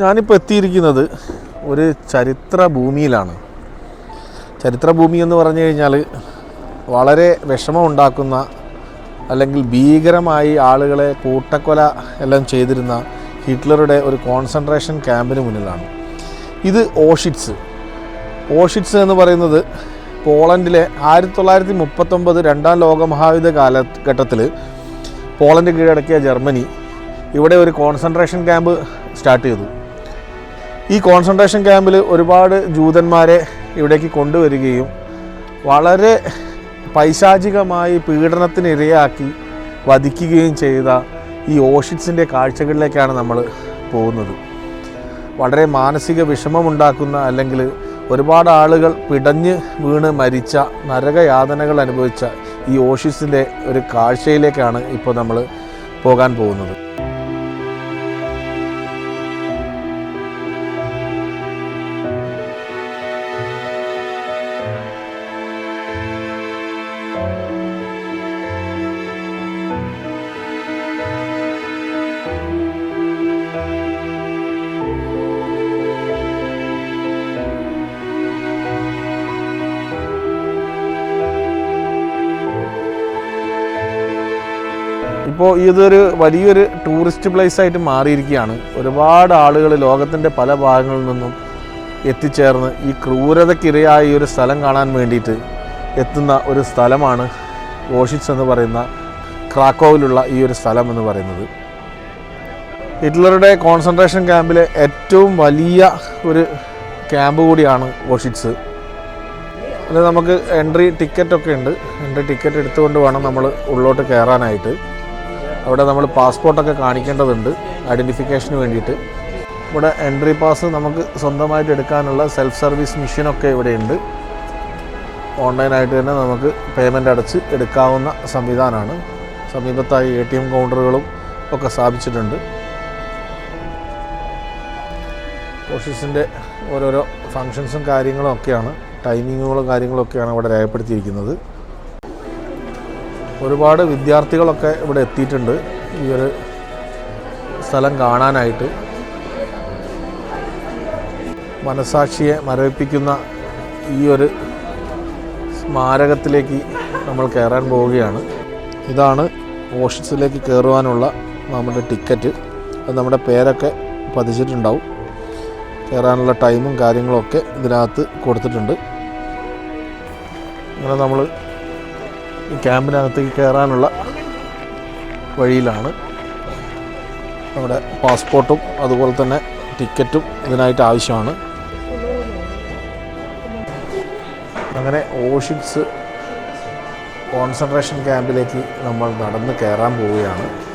ഞാനിപ്പോൾ എത്തിയിരിക്കുന്നത് ഒരു ചരിത്ര ഭൂമിയിലാണ് ചരിത്ര ഭൂമി എന്ന് പറഞ്ഞു കഴിഞ്ഞാൽ വളരെ വിഷമമുണ്ടാക്കുന്ന അല്ലെങ്കിൽ ഭീകരമായി ആളുകളെ കൂട്ടക്കൊല എല്ലാം ചെയ്തിരുന്ന ഹിറ്റ്ലറുടെ ഒരു കോൺസെൻട്രേഷൻ ക്യാമ്പിന് മുന്നിലാണ്. ഇത് ഓഷിറ്റ്സ്. ഓഷിറ്റ്സ് എന്ന് പറയുന്നത് പോളണ്ടിലെ ആയിരത്തി തൊള്ളായിരത്തി മുപ്പത്തൊമ്പത് രണ്ടാം ലോക മഹായുദ്ധ കാലഘട്ടത്തിൽ പോളണ്ട് കീഴടക്കിയ ജർമ്മനി ഇവിടെ ഒരു കോൺസെൻട്രേഷൻ ക്യാമ്പ് സ്റ്റാർട്ട് ചെയ്തു. ഈ കോൺസെൻട്രേഷൻ ക്യാമ്പിൽ ഒരുപാട് ജൂതന്മാരെ ഇവിടേക്ക് കൊണ്ടുവരികയും വളരെ പൈശാചികമായി പീഡനത്തിനിരയാക്കി വധിക്കുകയും ചെയ്ത ഈ ഓഷിറ്റ്സിന്റെ കാഴ്ചകളിലേക്കാണ് നമ്മൾ പോകുന്നത്. വളരെ മാനസിക വിഷമമുണ്ടാക്കുന്ന അല്ലെങ്കിൽ ഒരുപാട് ആളുകൾ പിടഞ്ഞ് വീണ് മരിച്ച നരകയാതനകൾ അനുഭവിച്ച ഈ ഓഷിസിന്റെ ഒരു കാഴ്ചയിലേക്കാണ് ഇപ്പോൾ നമ്മൾ പോകാൻ പോകുന്നത്. ഇപ്പോൾ ഇതൊരു വലിയൊരു ടൂറിസ്റ്റ് പ്ലേസ് ആയിട്ട് മാറിയിരിക്കുകയാണ്. ഒരുപാട് ആളുകൾ ലോകത്തിന്റെ പല ഭാഗങ്ങളിൽ നിന്നും എത്തിച്ചേർന്ന് ഈ ക്രൂരതയ്ക്കിരയായ ഈ ഒരു സ്ഥലം കാണാൻ വേണ്ടിയിട്ട് എത്തുന്ന ഒരു സ്ഥലമാണ് ഓഷിറ്റ്സ് എന്ന് പറയുന്ന ക്രാക്കോവിലുള്ള ഈ ഒരു സ്ഥലം എന്ന് പറയുന്നത്. ഹിറ്റ്ലറുടെ കോൺസെൻട്രേഷൻ ക്യാമ്പിലെ ഏറ്റവും വലിയ ഒരു ക്യാമ്പ് കൂടിയാണ് ഓഷിറ്റ്സ്. അത് നമുക്ക് എൻട്രി ടിക്കറ്റൊക്കെ ഉണ്ട്. എൻട്രി ടിക്കറ്റ് എടുത്തുകൊണ്ട് വേണം നമ്മൾ ഉള്ളോട്ട് കയറാനായിട്ട്. അവിടെ നമ്മൾ പാസ്പോർട്ടൊക്കെ കാണിക്കേണ്ടതുണ്ട് ഐഡന്റിഫിക്കേഷന് വേണ്ടിയിട്ട്. ഇവിടെ എൻട്രി പാസ് നമുക്ക് സ്വന്തമായിട്ട് എടുക്കാനുള്ള സെൽഫ് സർവീസ് മെഷീനൊക്കെ ഇവിടെയുണ്ട് ഓൺലൈനായിട്ട് തന്നെ നമുക്ക് പേയ്മെന്റ് അടച്ച് എടുക്കാവുന്ന സംവിധാനമാണ്. സമീപത്തായി എ ടി എം കൗണ്ടറുകളും ഒക്കെ സ്ഥാപിച്ചിട്ടുണ്ട്. ഓഫീസിന്റെ ഓരോരോ ഫങ്ഷൻസും കാര്യങ്ങളും ഒക്കെയാണ് ടൈമിങ്ങുകളും കാര്യങ്ങളൊക്കെയാണ് ഇവിടെ രേഖപ്പെടുത്തിയിരിക്കുന്നത്. ഒരുപാട് വിദ്യാർത്ഥികളൊക്കെ ഇവിടെ എത്തിയിട്ടുണ്ട്. ഈ ഒരു സ്ഥലം കാണാനായിട്ട്. മനസാക്ഷിയെ മരവിപ്പിക്കുന്ന ഈ ഒരു സ്മാരകത്തിലേക്ക് നമ്മൾ കയറാൻ പോവുകയാണ്. ഇതാണ് ഓഷൻസിലേക്ക് കയറുവാനുള്ള നമ്മുടെ ടിക്കറ്റ്. അത് നമ്മുടെ പേരൊക്കെ പതിച്ചിട്ടുണ്ടാവും. കയറാനുള്ള ടൈമും കാര്യങ്ങളൊക്കെ ഇതിനകത്ത് കൊടുത്തിട്ടുണ്ട്. അങ്ങനെ നമ്മൾ ക്യാമ്പിനകത്തേക്ക് കയറാനുള്ള വഴിയിലാണ്. നമ്മുടെ പാസ്പോർട്ടും അതുപോലെ തന്നെ ടിക്കറ്റും ഇതിനായിട്ട് ആവശ്യമാണ്. അങ്ങനെ ഓഷിക്സ് കോൺസെൻട്രേഷൻ ക്യാമ്പിലേക്ക് നമ്മൾ നടന്ന് കയറാൻ പോവുകയാണ്.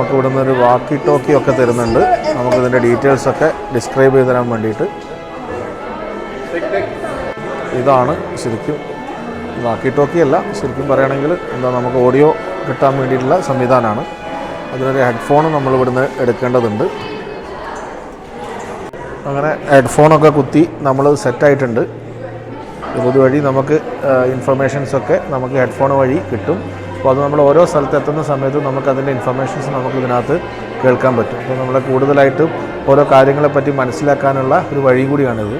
നമുക്ക് ഇവിടുന്ന് ഒരു വാക്കി ടോക്കി ഒക്കെ തരുന്നുണ്ട്. നമുക്ക് നമുക്കിതിന്റെ ഡീറ്റെയിൽസ് ഒക്കെ ഡിസ്ക്രൈബ് ചെയ്ത് തരാൻ വേണ്ടിയിട്ട്. ഇതാണ് ശരിക്കും വാക്കി ടോക്കി അല്ല. ശരിക്കും പറയുകയാണെങ്കിൽ എന്താ നമുക്ക് ഓഡിയോ കിട്ടാൻ വേണ്ടിയിട്ടുള്ള സംവിധാനമാണ്. അതിനൊരു ഹെഡ്ഫോൺ നമ്മൾ ഇവിടുന്ന് എടുക്കേണ്ടതുണ്ട്. അങ്ങനെ ഹെഡ്ഫോണൊക്കെ കുത്തി നമ്മൾ സെറ്റായിട്ടുണ്ട് ഇതുവഴി നമുക്ക് ഇൻഫർമേഷൻസൊക്കെ നമുക്ക് ഹെഡ്ഫോൺ വഴി കിട്ടും. അപ്പോൾ അത് നമ്മൾ ഓരോ സ്ഥലത്ത് എത്തുന്ന സമയത്ത് നമുക്കതിന്റെ ഇൻഫർമേഷൻസ് നമുക്ക് ഇതിനകത്ത് കേൾക്കാൻ പറ്റും. അപ്പോൾ നമ്മളെ കൂടുതലായിട്ട് ഓരോ കാര്യങ്ങളെപ്പറ്റി മനസ്സിലാക്കാനുള്ള ഒരു വഴി കൂടിയാണിത്.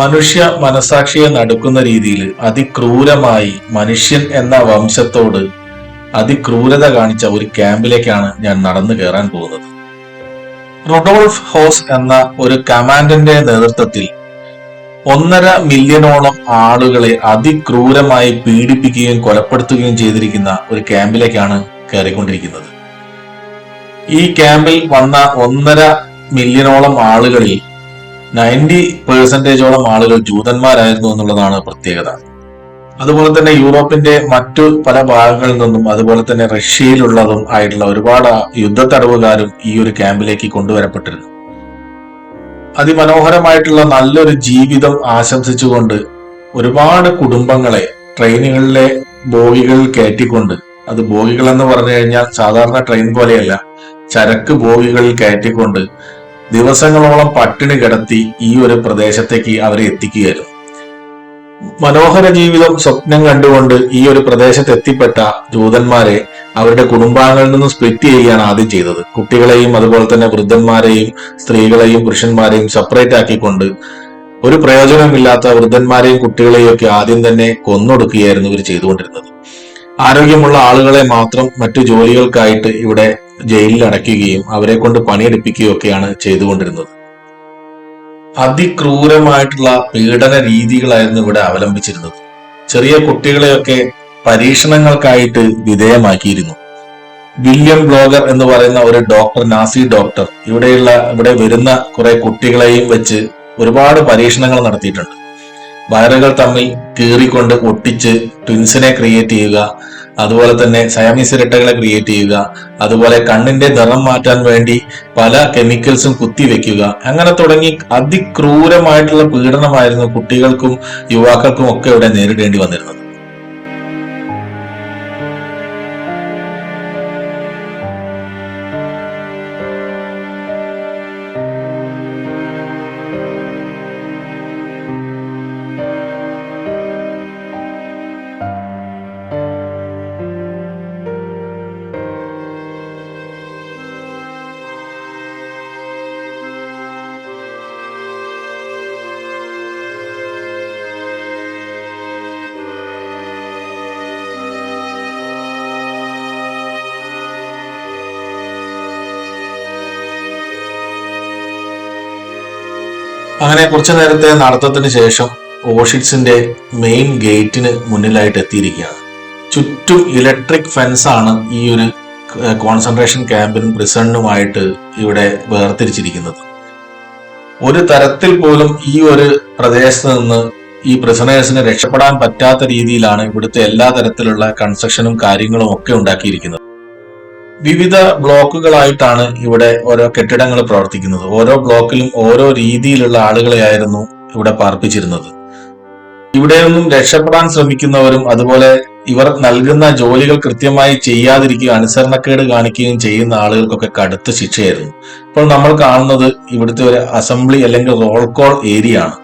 മനുഷ്യ മനസാക്ഷിയെ നടുക്കുന്ന രീതിയിൽ അതിക്രൂരമായി മനുഷ്യൻ എന്ന വംശത്തോട് അതിക്രൂരത കാണിച്ച ഒരു ക്യാമ്പിലേക്കാണ് ഞാൻ നടന്നു കയറാൻ പോകുന്നത്. റുഡോൾഫ് ഹോസ് എന്ന ഒരു കമാൻഡന്റെ നേതൃത്വത്തിൽ ഒന്നര മില്യണോളം ആളുകളെ അതിക്രൂരമായി പീഡിപ്പിക്കുകയും കൊലപ്പെടുത്തുകയും ചെയ്തിരിക്കുന്ന ഒരു ക്യാമ്പിലേക്കാണ് കയറിക്കൊണ്ടിരിക്കുന്നത്. ഈ ക്യാമ്പിൽ വന്ന ഒന്നര മില്യണോളം ആളുകളിൽ നയന്റി പേഴ്സന്റേജോളം ആളുകൾ ജൂതന്മാരായിരുന്നു എന്നുള്ളതാണ് പ്രത്യേകത. അതുപോലെ തന്നെ യൂറോപ്പിന്റെ മറ്റു പല ഭാഗങ്ങളിൽ നിന്നും അതുപോലെ തന്നെ റഷ്യയിലുള്ളതും ആയിട്ടുള്ള ഒരുപാട് യുദ്ധത്തടവുകാരും ഈ ഒരു ക്യാമ്പിലേക്ക് കൊണ്ടുവരപ്പെട്ടിരുന്നു. അതിമനോഹരമായിട്ടുള്ള നല്ലൊരു ജീവിതം ആശംസിച്ചുകൊണ്ട് ഒരുപാട് കുടുംബങ്ങളെ ട്രെയിനുകളിലെ ബോഗികൾ കയറ്റിക്കൊണ്ട് അത് ബോഗികൾ എന്ന് പറഞ്ഞു കഴിഞ്ഞാൽ സാധാരണ ട്രെയിൻ പോലെയല്ല ചരക്ക് ബോഗികളിൽ കയറ്റിക്കൊണ്ട് ദിവസങ്ങളോളം പട്ടിണി കിടത്തി ഈ ഒരു പ്രദേശത്തേക്ക് അവരെ എത്തിക്കുകയായിരുന്നു. മനോഹര ജീവിതം സ്വപ്നം കണ്ടുകൊണ്ട് ഈ ഒരു പ്രദേശത്ത് എത്തിപ്പെട്ട ജൂതന്മാരെ അവരുടെ കുടുംബാംഗങ്ങളിൽ നിന്നും സ്പ്ലിറ്റ് ചെയ്യുകയാണ് ആദ്യം ചെയ്തത്. കുട്ടികളെയും അതുപോലെ തന്നെ വൃദ്ധന്മാരെയും സ്ത്രീകളെയും പുരുഷന്മാരെയും സെപ്പറേറ്റ് ആക്കിക്കൊണ്ട് ഒരു പ്രയോജനമില്ലാത്ത വൃദ്ധന്മാരെയും കുട്ടികളെയും ഒക്കെ ആദ്യം തന്നെ കൊന്നൊടുക്കുകയായിരുന്നു ഇവർ ചെയ്തുകൊണ്ടിരുന്നത്. ആരോഗ്യമുള്ള ആളുകളെ മാത്രം മറ്റു ജോലികൾക്കായിട്ട് ഇവിടെ ജയിലിൽ അടയ്ക്കുകയും അവരെ കൊണ്ട് പണിയെടുപ്പിക്കുകയും ഒക്കെയാണ് ചെയ്തുകൊണ്ടിരുന്നത്. അതിക്രൂരമായിട്ടുള്ള പീഡന രീതികളായിരുന്നു ഇവിടെ അവലംബിച്ചിരുന്നത്. ചെറിയ കുട്ടികളെയൊക്കെ പരീക്ഷണങ്ങൾക്കായിട്ട് വിധേയമാക്കിയിരുന്നു. വില്യം ബ്ലോഗർ എന്ന് പറയുന്ന ഒരു ഡോക്ടർ നാസി ഡോക്ടർ ഇവിടെയുള്ള ഇവിടെ വരുന്ന കുറെ കുട്ടികളെയും വെച്ച് ഒരുപാട് പരീക്ഷണങ്ങൾ നടത്തിയിട്ടുണ്ട്. വയറുകൾ തമ്മിൽ കീറിക്കൊണ്ട് ഒട്ടിച്ച് ട്വിൻസിനെ ക്രിയേറ്റ് ചെയ്യുക. അതുപോലെ തന്നെ സയാമീസ് ഇരട്ടകളെ ക്രിയേറ്റ് ചെയ്യുക. അതുപോലെ കണ്ണിന്റെ നിറം മാറ്റാൻ വേണ്ടി പല കെമിക്കൽസും കുത്തിവെക്കുക അങ്ങനെ തുടങ്ങി അതിക്രൂരമായിട്ടുള്ള പീഡനമായിരുന്നു കുട്ടികൾക്കും യുവാക്കൾക്കും ഒക്കെ ഇവിടെ നേരിടേണ്ടി വന്നിരുന്നത്. അങ്ങനെ കുറച്ചു നേരത്തെ നടത്തത്തിന് ശേഷം ഓഷിറ്റ്സിന്റെ മെയിൻ ഗേറ്റിന് മുന്നിലായിട്ട് എത്തിയിരിക്കുകയാണ്. ചുറ്റും ഇലക്ട്രിക് ഫെൻസാണ് ഈ ഒരു കോൺസെൻട്രേഷൻ ക്യാമ്പിനും പ്രിസണിനുമായിട്ട് ഇവിടെ വേർതിരിച്ചിരിക്കുന്നത്. ഒരു തരത്തിൽ പോലും ഈ ഒരു പ്രദേശത്ത് നിന്ന് ഈ പ്രിസണേഴ്സിന് രക്ഷപ്പെടാൻ പറ്റാത്ത രീതിയിലാണ് ഇവിടുത്തെ എല്ലാ തരത്തിലുള്ള കൺസ്ട്രക്ഷനും കാര്യങ്ങളും ഒക്കെ ഉണ്ടാക്കിയിരിക്കുന്നത്. വിവിധ ബ്ലോക്കുകളായിട്ടാണ് ഇവിടെ ഓരോ കെട്ടിടങ്ങൾ പ്രവർത്തിക്കുന്നത്. ഓരോ ബ്ലോക്കിലും ഓരോ രീതിയിലുള്ള ആളുകളെയായിരുന്നു ഇവിടെ പാർപ്പിച്ചിരുന്നത്. ഇവിടെയൊന്നും രക്ഷപ്പെടാൻ ശ്രമിക്കുന്നവരും അതുപോലെ ഇവർ നൽകുന്ന ജോലികൾ കൃത്യമായി ചെയ്യാതിരിക്കുകയും അനുസരണക്കേട് കാണിക്കുകയും ചെയ്യുന്ന ആളുകൾക്കൊക്കെ കടുത്ത ശിക്ഷയായിരുന്നു. ഇപ്പോൾ നമ്മൾ കാണുന്നത് ഇവിടുത്തെ ഒരു അസംബ്ലി അല്ലെങ്കിൽ റോൾ കോൾ ഏരിയ ആണ്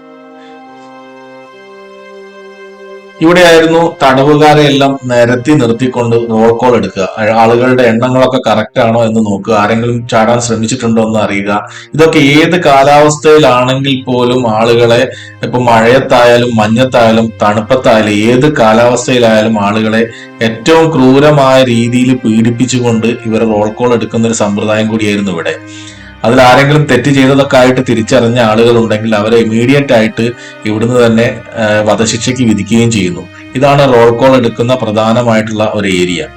ഇവിടെയായിരുന്നു തടവുകാരെ എല്ലാം നിരത്തി നിർത്തിക്കൊണ്ട് റോൾ കോൾ എടുക്കുക. ആളുകളുടെ എണ്ണങ്ങളൊക്കെ കറക്റ്റ് ആണോ എന്ന് നോക്കുക. ആരെങ്കിലും ചാടാൻ ശ്രമിച്ചിട്ടുണ്ടോ എന്ന് അറിയുക. ഇതൊക്കെ ഏത് കാലാവസ്ഥയിലാണെങ്കിൽ പോലും ആളുകളെ ഇപ്പൊ മഴയത്തായാലും മഞ്ഞത്തായാലും തണുപ്പത്തായാലും ഏത് കാലാവസ്ഥയിലായാലും ആളുകളെ ഏറ്റവും ക്രൂരമായ രീതിയിൽ പീഡിപ്പിച്ചുകൊണ്ട് ഇവർ റോൾ കോൾ എടുക്കുന്ന ഒരു സമ്പ്രദായം കൂടിയായിരുന്നു ഇവിടെ. അതിൽ ആരെങ്കിലും തെറ്റ് ചെയ്തതൊക്കെ ആയിട്ട് തിരിച്ചറിഞ്ഞ ആളുകൾ ഉണ്ടെങ്കിൽ അവരെ ഇമീഡിയറ്റ് ആയിട്ട് ഇവിടുന്ന് തന്നെ വധശിക്ഷയ്ക്ക് വിധിക്കുകയും ചെയ്യുന്നു. ഇതാണ് റോൾ കോൾ എടുക്കുന്ന പ്രധാനമായിട്ടുള്ള ഒരു ഏരിയ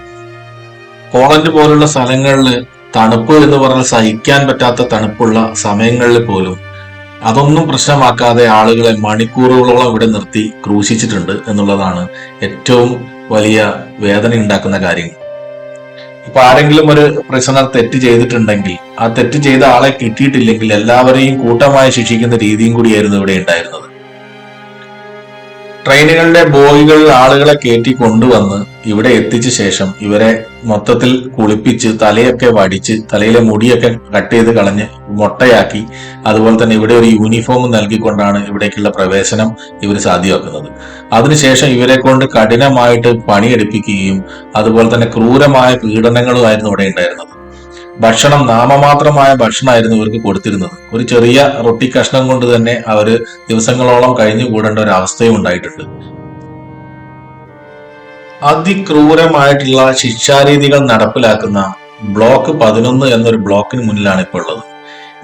പോളണ്ട് പോലുള്ള സ്ഥലങ്ങളിൽ തണുപ്പ് എന്ന് പറഞ്ഞാൽ സഹിക്കാൻ പറ്റാത്ത തണുപ്പുള്ള സമയങ്ങളിൽ പോലും അതൊന്നും പ്രശ്നമാക്കാതെ ആളുകളെ മണിക്കൂറുകളോളം ഇവിടെ നിർത്തി ക്രൂശിച്ചിട്ടുണ്ട് എന്നുള്ളതാണ് ഏറ്റവും വലിയ വേദന ഉണ്ടാക്കുന്ന കാര്യങ്ങൾ. ഇപ്പൊ ആരെങ്കിലും ഒരു പ്രിസണർ തെറ്റ് ചെയ്തിട്ടുണ്ടെങ്കിൽ ആ തെറ്റ് ചെയ്ത ആളെ കിട്ടിയിട്ടില്ലെങ്കിൽ എല്ലാവരെയും കൂട്ടമായി ശിക്ഷിക്കുന്ന രീതിയും കൂടിയായിരുന്നു ഇവിടെ ഉണ്ടായിരുന്നത്. ട്രെയിനുകളുടെ ബോഗികളിൽ ആളുകളെ കയറ്റി കൊണ്ടുവന്ന് ഇവിടെ എത്തിച്ച ശേഷം ഇവരെ മൊത്തത്തിൽ കുളിപ്പിച്ച് തലയൊക്കെ വടിച്ച് തലയിലെ മുടിയൊക്കെ കട്ട് ചെയ്ത് കളഞ്ഞ് മൊട്ടയാക്കി. അതുപോലെ തന്നെ ഇവിടെ ഒരു യൂണിഫോം നൽകിക്കൊണ്ടാണ് ഇവിടേക്കുള്ള പ്രവേശനം ഇവർ സാധ്യമാക്കുന്നത്. അതിനുശേഷം ഇവരെ കൊണ്ട് കഠിനമായിട്ട് പണിയെടുപ്പിക്കുകയും അതുപോലെ തന്നെ ക്രൂരമായ പീഡനങ്ങളുമായിരുന്നു ഇവിടെ ഉണ്ടായിരുന്നത്. ഭക്ഷണം നാമമാത്രമായ ഭക്ഷണമായിരുന്നു ഇവർക്ക് കൊടുത്തിരുന്നത്. ഒരു ചെറിയ റൊട്ടി കഷ്ണം കൊണ്ട് തന്നെ അവർ ദിവസങ്ങളോളം കഴിഞ്ഞു കൂടേണ്ട ഒരു അവസ്ഥയും ഉണ്ടായിട്ടുണ്ട്. അതിക്രൂരമായിട്ടുള്ള ശിക്ഷാരീതികൾ നടപ്പിലാക്കുന്ന ബ്ലോക്ക് പതിനൊന്ന് എന്നൊരു ബ്ലോക്കിന് മുന്നിലാണ് ഇപ്പോൾ ഉള്ളത്.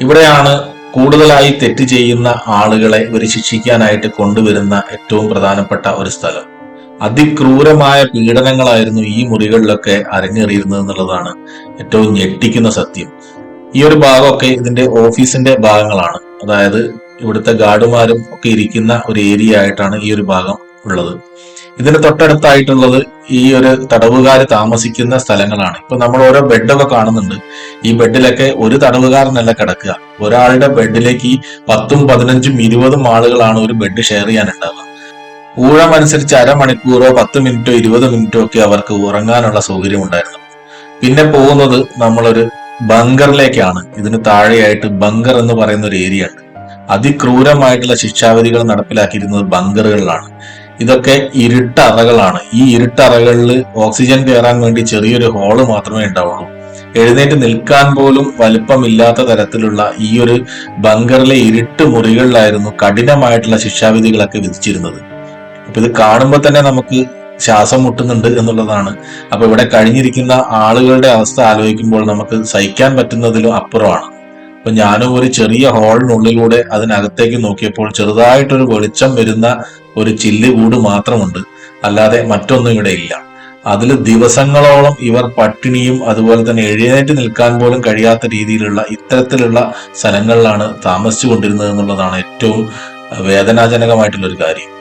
ഇവിടെയാണ് കൂടുതലായി തെറ്റ് ചെയ്യുന്ന ആളുകളെ ഇവർ ശിക്ഷിക്കാനായിട്ട് കൊണ്ടുവരുന്ന ഏറ്റവും പ്രധാനപ്പെട്ട ഒരു സ്ഥലം. അതിക്രൂരമായ പീഡനങ്ങളായിരുന്നു ഈ മുറികളിലൊക്കെ അരങ്ങേറിയിരുന്നത് എന്നുള്ളതാണ് ഏറ്റവും ഞെട്ടിക്കുന്ന സത്യം. ഈ ഒരു ഭാഗമൊക്കെ ഇതിന്റെ ഓഫീസിന്റെ ഭാഗങ്ങളാണ്. അതായത് ഇവിടുത്തെ ഗാർഡുമാരും ഒക്കെ ഇരിക്കുന്ന ഒരു ഏരിയ ആയിട്ടാണ് ഈ ഒരു ഭാഗം ഉള്ളത്. ഇതിന്റെ തൊട്ടടുത്തായിട്ടുള്ളത് ഈ ഒരു തടവുകാർ താമസിക്കുന്ന സ്ഥലങ്ങളാണ്. ഇപ്പൊ നമ്മൾ ഓരോ ബെഡൊക്കെ കാണുന്നുണ്ട്. ഈ ബെഡിലൊക്കെ ഒരു തടവുകാരനല്ല കിടക്കുക. ഒരാളുടെ ബെഡിലേക്ക് പത്തും പതിനഞ്ചും ഇരുപതും ആളുകളാണ് ഒരു ബെഡ് ഷെയർ ചെയ്യാനുണ്ടാവുക. ഊഴമനുസരിച്ച് അരമണിക്കൂറോ പത്ത് മിനിറ്റോ ഇരുപത് മിനിറ്റോ ഒക്കെ അവർക്ക് ഉറങ്ങാനുള്ള സൗകര്യം ഉണ്ടായിരുന്നു പിന്നെ പോകുന്നത് നമ്മളൊരു ബങ്കറിലേക്കാണ്. ഇതിന് താഴെയായിട്ട് ബങ്കർ എന്ന് പറയുന്ന ഒരു ഏരിയ ഉണ്ട്. അതിക്രൂരമായിട്ടുള്ള ശിക്ഷാവിധികൾ നടപ്പിലാക്കിയിരുന്നത് ബങ്കറുകളിലാണ്. ഇതൊക്കെ ഇരുട്ടറകളാണ്. ഈ ഇരുട്ടറകളിൽ ഓക്സിജൻ കയറാൻ വേണ്ടി ചെറിയൊരു ഹോൾ മാത്രമേ ഉണ്ടാവുള്ളൂ. എഴുന്നേറ്റ് നിൽക്കാൻ പോലും വലിപ്പമില്ലാത്ത തരത്തിലുള്ള ഈ ഒരു ബങ്കറിലെ ഇരുട്ട് മുറികളിലായിരുന്നു കഠിനമായിട്ടുള്ള ശിക്ഷാവിധികളൊക്കെ വിധിച്ചിരുന്നത്. അപ്പൊ ഇത് കാണുമ്പോൾ തന്നെ നമുക്ക് ശ്വാസം മുട്ടുന്നുണ്ട് എന്നുള്ളതാണ്. അപ്പൊ ഇവിടെ കഴിഞ്ഞിരിക്കുന്ന ആളുകളുടെ അവസ്ഥ ആലോചിക്കുമ്പോൾ നമുക്ക് സഹിക്കാൻ പറ്റുന്നതിലും അപ്പുറമാണ്. അപ്പൊ ഞാനും ഒരു ചെറിയ ഹോളിനുള്ളിലൂടെ അതിനകത്തേക്ക് നോക്കിയപ്പോൾ ചെറുതായിട്ടൊരു വെളിച്ചം വരുന്ന ഒരു ചില്ല് കൂട് മാത്രമുണ്ട്. അല്ലാതെ മറ്റൊന്നും ഇവിടെ ഇല്ല. അതിൽ ദിവസങ്ങളോളം ഇവർ പട്ടിണിയും അതുപോലെ തന്നെ എഴുന്നേറ്റ് നിൽക്കാൻ പോലും കഴിയാത്ത രീതിയിലുള്ള ഇത്തരത്തിലുള്ള സ്ഥലങ്ങളിലാണ് താമസിച്ചു കൊണ്ടിരുന്നത് എന്നുള്ളതാണ് ഏറ്റവും വേദനാജനകമായിട്ടുള്ള ഒരു കാര്യം.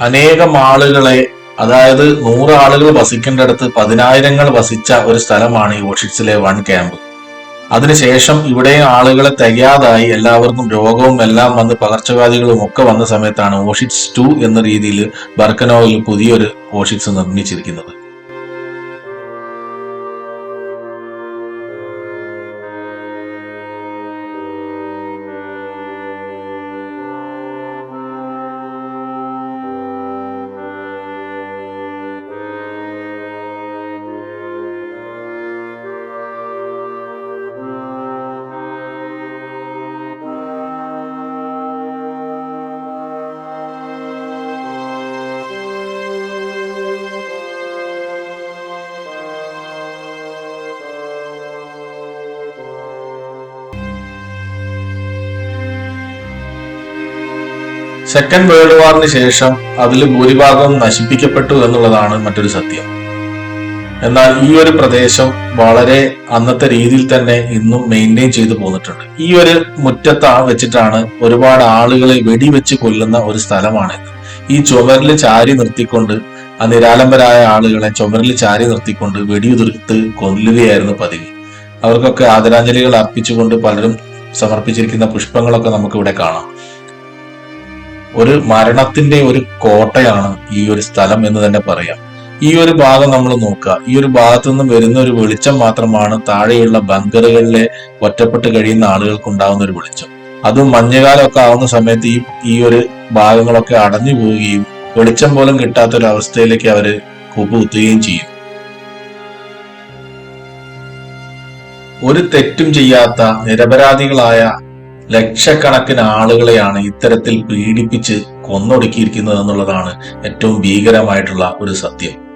അനേകം ആളുകളെ അതായത് നൂറ് ആളുകൾ വസിക്കേണ്ടടുത്ത് പതിനായിരങ്ങൾ വസിച്ച ഒരു സ്ഥലമാണ് ഈ ഓഷിറ്റ്സിലെ വൺ ക്യാമ്പ്. അതിനുശേഷം ഇവിടെ ആളുകളെ തികയാതായി എല്ലാവർക്കും രോഗവും എല്ലാം വന്ന് പകർച്ചവ്യാധികളും ഒക്കെ വന്ന സമയത്താണ് ഓഷിറ്റ്സ് ടു എന്ന രീതിയിൽ ബർക്കനോയിൽ പുതിയൊരു ഓഷിറ്റ്സ് നിർമ്മിച്ചിരിക്കുന്നത്. സെക്കൻഡ് വേൾഡ് വാറിന് ശേഷം അതിൽ ഭൂരിഭാഗവും നശിപ്പിക്കപ്പെട്ടു എന്നുള്ളതാണ് മറ്റൊരു സത്യം. എന്നാൽ ഈ ഒരു പ്രദേശം വളരെ അന്നത്തെ രീതിയിൽ തന്നെ ഇന്നും മെയിന്റെയിൻ ചെയ്തു പോന്നിട്ടുണ്ട്. ഈ ഒരു മുറ്റത്ത് വെച്ചിട്ടാണ് ഒരുപാട് ആളുകളെ വെടിവെച്ച് കൊല്ലുന്ന ഒരു സ്ഥലമാണ് ഈ ചുമരിൽ ചാരി നിർത്തിക്കൊണ്ട് ആ നിരാലംബരായ ആളുകളെ ചുമരിൽ ചാരി നിർത്തിക്കൊണ്ട് വെടിയുതിർത്ത് കൊല്ലുകയായിരുന്നു പതിവ്. അവർക്കൊക്കെ ആദരാഞ്ജലികൾ അർപ്പിച്ചുകൊണ്ട് പലരും സമർപ്പിച്ചിരിക്കുന്ന പുഷ്പങ്ങളൊക്കെ നമുക്ക് ഇവിടെ കാണാം. ഒരു മരണത്തിന്റെ ഒരു കോട്ടയാണ് ഈ ഒരു സ്ഥലം എന്ന് തന്നെ പറയാം. ഈ ഒരു ഭാഗം നമ്മൾ നോക്കുക. ഈ ഒരു ഭാഗത്തു നിന്നും വരുന്ന ഒരു വെളിച്ചം മാത്രമാണ് താഴെയുള്ള ബങ്കറുകളിലെ ഒറ്റപ്പെട്ട് കഴിയുന്ന ആളുകൾക്ക് ഉണ്ടാകുന്ന ഒരു വെളിച്ചം. അതും മഞ്ഞുകാലമൊക്കെ ആവുന്ന സമയത്ത് ഈ ഈ ഒരു ഭാഗങ്ങളൊക്കെ അടഞ്ഞു പോവുകയും വെളിച്ചം പോലും കിട്ടാത്ത ഒരു അവസ്ഥയിലേക്ക് അവർ കൂപ്പുകുത്തുകയും ചെയ്യും. ഒരു തെറ്റും ചെയ്യാത്ത നിരപരാധികളായ ലക്ഷക്കണക്കിന് ആളുകളെയാണ് ഇത്തരത്തിൽ പീഡിപ്പിച്ച് കൊന്നൊടുക്കിയിരിക്കുന്നത് എന്നുള്ളതാണ് ഏറ്റവും ഭീകരമായിട്ടുള്ള ഒരു സത്യം.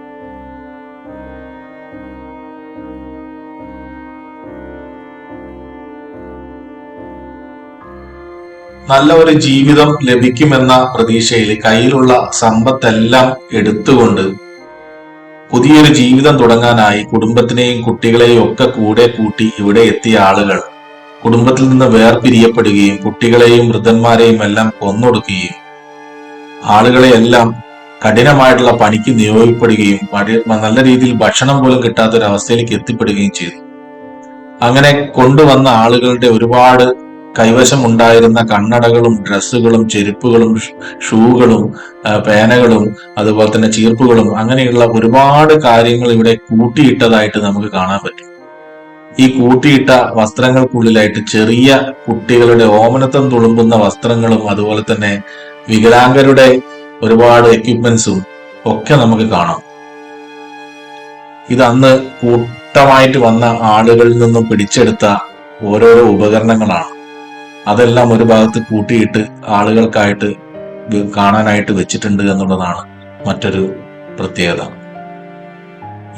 നല്ല ഒരു ജീവിതം ലഭിക്കുമെന്ന പ്രതീക്ഷയിൽ കയ്യിലുള്ള സമ്പത്തെല്ലാം എടുത്തുകൊണ്ട് പുതിയൊരു ജീവിതം തുടങ്ങാനായി കുടുംബത്തിനെയും കുട്ടികളെയും ഒക്കെ കൂടെ കൂട്ടി ഇവിടെ എത്തിയ ആളുകൾ കുടുംബത്തിൽ നിന്ന് വേർപിരിയപ്പെടുകയും കുട്ടികളെയും വൃദ്ധന്മാരെയും എല്ലാം കൊന്നൊടുക്കുകയും ആളുകളെ എല്ലാം കഠിനമായിട്ടുള്ള പണിക്ക് നിയോഗിക്കപ്പെടുകയും പടി- നല്ല രീതിയിൽ ഭക്ഷണം പോലും കിട്ടാത്ത ഒരു അവസ്ഥയിലേക്ക് എത്തിപ്പെടുകയും ചെയ്തു. അങ്ങനെ കൊണ്ടുവന്ന ആളുകളുടെ ഒരുപാട് കൈവശം ഉണ്ടായിരുന്ന കണ്ണടകളും ഡ്രസ്സുകളും ചെരുപ്പുകളും ഷൂകളും പേനകളും അതുപോലെ തന്നെ ചീർപ്പുകളും അങ്ങനെയുള്ള ഒരുപാട് കാര്യങ്ങൾ ഇവിടെ കൂട്ടിയിട്ടതായിട്ട് നമുക്ക് കാണാൻ പറ്റും. ഈ കൂട്ടിയിട്ട വസ്ത്രങ്ങൾക്കുള്ളിലായിട്ട് ചെറിയ കുട്ടികളുടെ ഓമനത്തം തുളുമ്പുന്ന വസ്ത്രങ്ങളും അതുപോലെ തന്നെ വികലാംഗരുടെ ഒരുപാട് എക്യുപ്മെന്റ്സും ഒക്കെ നമുക്ക് കാണാം. ഇത് അന്ന് കൂട്ടമായിട്ട് വന്ന ആളുകളിൽ നിന്നും പിടിച്ചെടുത്ത ഓരോരോ ഉപകരണങ്ങളാണ്. അതെല്ലാം ഒരു ഭാഗത്ത് കൂട്ടിയിട്ട് ആളുകൾക്കായിട്ട് കാണാനായിട്ട് വെച്ചിട്ടുണ്ട് എന്നുള്ളതാണ് മറ്റൊരു പ്രത്യേകത.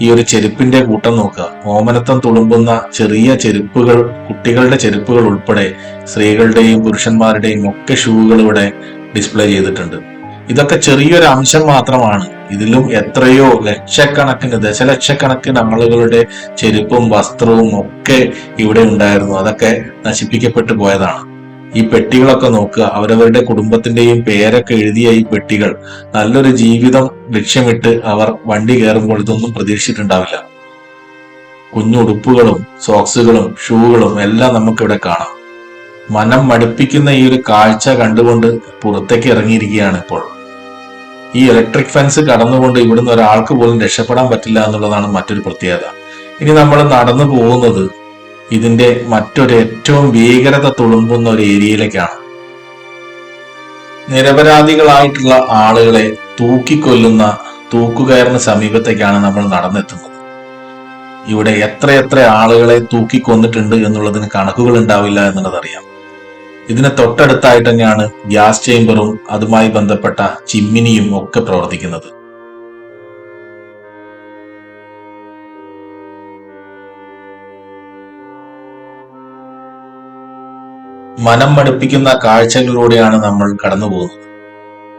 ഈ ഒരു ചെരുപ്പിന്റെ കൂട്ടം നോക്കുക. ഓമനത്തം തുളുമ്പുന്ന ചെറിയ ചെരുപ്പുകൾ കുട്ടികളുടെ ചെരുപ്പുകൾ ഉൾപ്പെടെ സ്ത്രീകളുടെയും പുരുഷന്മാരുടെയും ഒക്കെ ഷൂകൾ ഇവിടെ ഡിസ്പ്ലേ ചെയ്തിട്ടുണ്ട്. ഇതൊക്കെ ചെറിയൊരു അംശം മാത്രമാണ്. ഇതിലും എത്രയോ ലക്ഷക്കണക്കിന് ദശലക്ഷക്കണക്കിന് ആളുകളുടെ ചെരുപ്പും വസ്ത്രവും ഒക്കെ ഇവിടെ ഉണ്ടായിരുന്നു. അതൊക്കെ നശിപ്പിക്കപ്പെട്ടു പോയതാണ്. ഈ പെട്ടികളൊക്കെ നോക്കുക. അവരവരുടെ കുടുംബത്തിന്റെയും പേരൊക്കെ എഴുതിയ ഈ പെട്ടികൾ നല്ലൊരു ജീവിതം ലക്ഷ്യമിട്ട് അവർ വണ്ടി കയറുമ്പോൾ ഇതൊന്നും പ്രതീക്ഷിച്ചിട്ടുണ്ടാവില്ല. കുഞ്ഞുടുപ്പുകളും സോക്സുകളും ഷൂകളും എല്ലാം നമുക്കിവിടെ കാണാം. മനം മടുപ്പിക്കുന്ന ഈ ഒരു കാഴ്ച കണ്ടുകൊണ്ട് പുറത്തേക്ക് ഇറങ്ങിയിരിക്കുകയാണ് ഇപ്പോൾ. ഈ ഇലക്ട്രിക് ഫെൻസ് കടന്നുകൊണ്ട് ഇവിടുന്ന് ഒരാൾക്ക് പോലും രക്ഷപ്പെടാൻ പറ്റില്ല എന്നുള്ളതാണ് മറ്റൊരു പ്രത്യേകത. ഇനി നമ്മൾ നടന്നു പോകുന്നത് ഇതിന്റെ മറ്റൊരു ഏറ്റവും ഭീകരത തുളുമ്പുന്ന ഒരു ഏരിയയിലേക്കാണ്. നിരപരാധികളായിട്ടുള്ള ആളുകളെ തൂക്കിക്കൊല്ലുന്ന തൂക്കുകയറിന് സമീപത്തേക്കാണ് നമ്മൾ നടന്നെത്തുന്നത്. ഇവിടെ എത്രയെത്ര ആളുകളെ തൂക്കിക്കൊന്നിട്ടുണ്ട് എന്നുള്ളതിന് കണക്കുകൾ ഉണ്ടാവില്ല എന്നുള്ളതറിയാം. ഇതിന് തൊട്ടടുത്തായിട്ട് തന്നെയാണ് ഗ്യാസ് ചേമ്പറും അതുമായി ബന്ധപ്പെട്ട ചിമ്മിനിയും ഒക്കെ പ്രവർത്തിക്കുന്നത്. മനം മടുപ്പിക്കുന്ന കാഴ്ചകളിലൂടെയാണ് നമ്മൾ കടന്നു പോകുന്നത്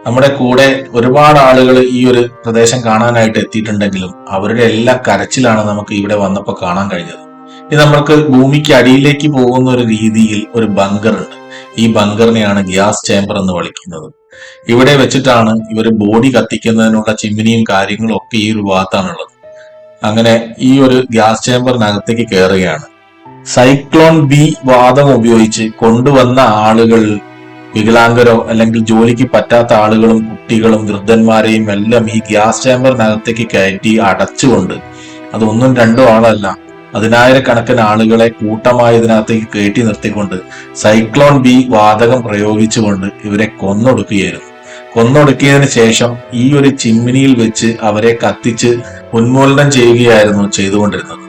നമ്മുടെ കൂടെ ഒരുപാട് ആളുകൾ ഈ ഒരു പ്രദേശം കാണാനായിട്ട് എത്തിയിട്ടുണ്ടെങ്കിലും അവരുടെ എല്ലാ കരച്ചിലാണ് നമുക്ക് ഇവിടെ വന്നപ്പോൾ കാണാൻ കഴിഞ്ഞത്. ഇത് നമ്മൾക്ക് ഭൂമിക്ക് അടിയിലേക്ക് പോകുന്ന ഒരു രീതിയിൽ ഒരു ബങ്കർ ഉണ്ട്. ഈ ബങ്കറിനെയാണ് ഗ്യാസ് ചേംബർ എന്ന് വിളിക്കുന്നത്. ഇവിടെ വെച്ചിട്ടാണ് ഇവർ ബോഡി കത്തിക്കുന്നതിനുള്ള ചിമ്മിനിയും കാര്യങ്ങളും ഒക്കെ ഈ ഒരു ഭാഗത്താണുള്ളത്. അങ്ങനെ ഈ ഒരു ഗ്യാസ് ചേംബറിനകത്തേക്ക് കയറുകയാണ്. സൈക്ലോൺ ബി വാദം ഉപയോഗിച്ച് കൊണ്ടുവന്ന ആളുകൾ വികലാംഗരോ അല്ലെങ്കിൽ ജോലിക്ക് പറ്റാത്ത ആളുകളും കുട്ടികളും വൃദ്ധന്മാരെയും എല്ലാം ഈ ഗ്യാസ് ചേമ്പറിനകത്തേക്ക് കയറ്റി അടച്ചുകൊണ്ട് അതൊന്നും രണ്ടോ ആളല്ല പതിനായിരക്കണക്കിന് ആളുകളെ കൂട്ടമായി ഇതിനകത്തേക്ക് കയറ്റി നിർത്തിക്കൊണ്ട് സൈക്ലോൺ ബി വാതകം പ്രയോഗിച്ചുകൊണ്ട് ഇവരെ കൊന്നൊടുക്കുകയായിരുന്നു. കൊന്നൊടുക്കിയതിന് ശേഷം ഈ ഒരു ചിമ്മിനിയിൽ വെച്ച് അവരെ കത്തിച്ച് ഉന്മൂലനം ചെയ്യുകയായിരുന്നു ചെയ്തുകൊണ്ടിരുന്നത്.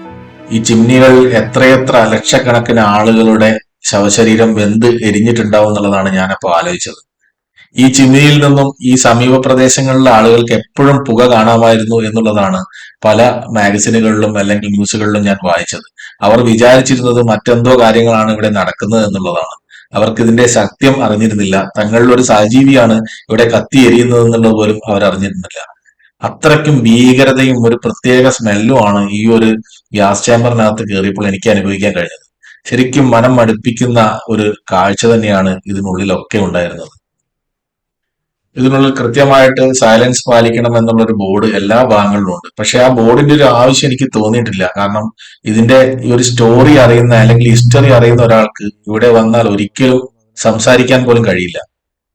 ഈ ചിമ്നികൾ എത്രയെത്ര ലക്ഷക്കണക്കിന് ആളുകളുടെ ശവശരീരം വെന്ത് എരിഞ്ഞിട്ടുണ്ടാവും എന്നുള്ളതാണ് ഞാനപ്പോൾ ആലോചിച്ചത്. ഈ ചിമ്നിയിൽ നിന്നും ഈ സമീപ പ്രദേശങ്ങളിലെ ആളുകൾക്ക് എപ്പോഴും പുക കാണാമായിരുന്നു എന്നുള്ളതാണ് പല മാഗസിനുകളിലും അല്ലെങ്കിൽ ന്യൂസുകളിലും ഞാൻ വായിച്ചത്. അവർ വിചാരിച്ചിരുന്നത് മറ്റെന്തോ കാര്യങ്ങളാണ് ഇവിടെ നടക്കുന്നത് എന്നുള്ളതാണ്. അവർക്ക് ഇതിന്റെ സത്യം അറിഞ്ഞിരുന്നില്ല. തങ്ങളുടെ ഒരു സഹജീവിയാണ് ഇവിടെ കത്തി എരിയുന്നത് എന്നുള്ളത് പോലും അവർ അറിഞ്ഞിരുന്നില്ല. അത്രയ്ക്കും ഭീകരതയും ഒരു പ്രത്യേക സ്മെല്ലുമാണ് ഈ ഒരു ഗ്യാസ് ചേമ്പറിനകത്ത് കയറിയപ്പോൾ എനിക്ക് അനുഭവിക്കാൻ കഴിഞ്ഞത്. ശരിക്കും മനം മടുപ്പിക്കുന്ന ഒരു കാഴ്ച തന്നെയാണ് ഇതിനുള്ളിലൊക്കെ ഉണ്ടായിരുന്നത്. ഇതിനുള്ളിൽ കൃത്യമായിട്ട് സൈലൻസ് പാലിക്കണം എന്നുള്ള ഒരു ബോർഡ് എല്ലാ ഭാഗങ്ങളിലും ഉണ്ട്. പക്ഷെ ആ ബോർഡിന്റെ ഒരു ആവശ്യം എനിക്ക് തോന്നിയിട്ടില്ല. കാരണം ഇതിന്റെ ഈ ഒരു സ്റ്റോറി അറിയുന്ന അല്ലെങ്കിൽ ഹിസ്റ്ററി അറിയുന്ന ഒരാൾക്ക് ഇവിടെ വന്നാൽ ഒരിക്കലും സംസാരിക്കാൻ പോലും കഴിയില്ല.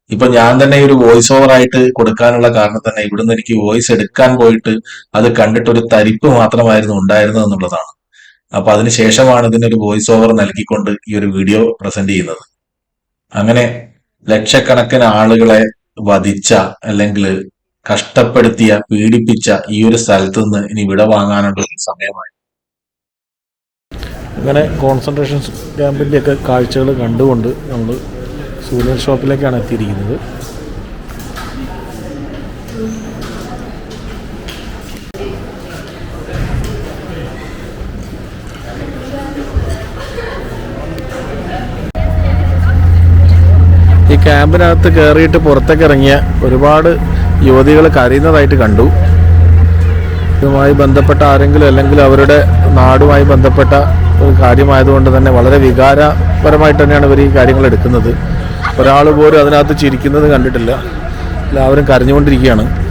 ഇപ്പൊ ഞാൻ തന്നെ ഒരു വോയിസ് ഓവർ ആയിട്ട് കൊടുക്കാനുള്ള കാരണം തന്നെ ഇവിടുന്ന് എനിക്ക് വോയിസ് എടുക്കാൻ പോയിട്ട് അത് കണ്ടിട്ട് ഒരു തരിപ്പ് മാത്രമായിരുന്നു ഉണ്ടായിരുന്നത് എന്നുള്ളതാണ്. അപ്പൊ അതിനുശേഷമാണ് ഇതിനൊരു വോയിസ് ഓവർ നൽകിക്കൊണ്ട് ഈ ഒരു വീഡിയോ പ്രസന്റ് ചെയ്യുന്നത്. അങ്ങനെ ലക്ഷക്കണക്കിന് ആളുകളെ വധിച്ച അല്ലെങ്കിൽ കഷ്ടപ്പെടുത്തിയ പീഡിപ്പിച്ച ഈ ഒരു സ്ഥലത്ത് നിന്ന് ഇനി വിട വാങ്ങാനുള്ള സമയമായി. അങ്ങനെ കോൺസെൻട്രേഷൻ ക്യാമ്പിന്റെയൊക്കെ കാഴ്ചകൾ കണ്ടുകൊണ്ട് നമ്മൾ സൂര്യൻ ഷോപ്പിലേക്കാണ് എത്തിയിരിക്കുന്നത്. ഈ ക്യാമ്പിനകത്ത് കയറിയിട്ട് പുറത്തേക്ക് ഇറങ്ങിയ ഒരുപാട് യുവതികൾ കരയുന്നതായിട്ട് കണ്ടു. ഇതുമായി ബന്ധപ്പെട്ട ആരെങ്കിലും അല്ലെങ്കിൽ അവരുടെ നാടുമായി ബന്ധപ്പെട്ട ഒരു കാര്യമായതുകൊണ്ട് തന്നെ വളരെ വികാരപരമായിട്ട് തന്നെയാണ് ഇവർ ഈ കാര്യങ്ങൾ എടുക്കുന്നത് ഒരാൾ പോലും അതിനകത്ത് ചിരിക്കുന്നത് കണ്ടിട്ടില്ല. എല്ലാവരും കരഞ്ഞുകൊണ്ടിരിക്കുകയാണ്.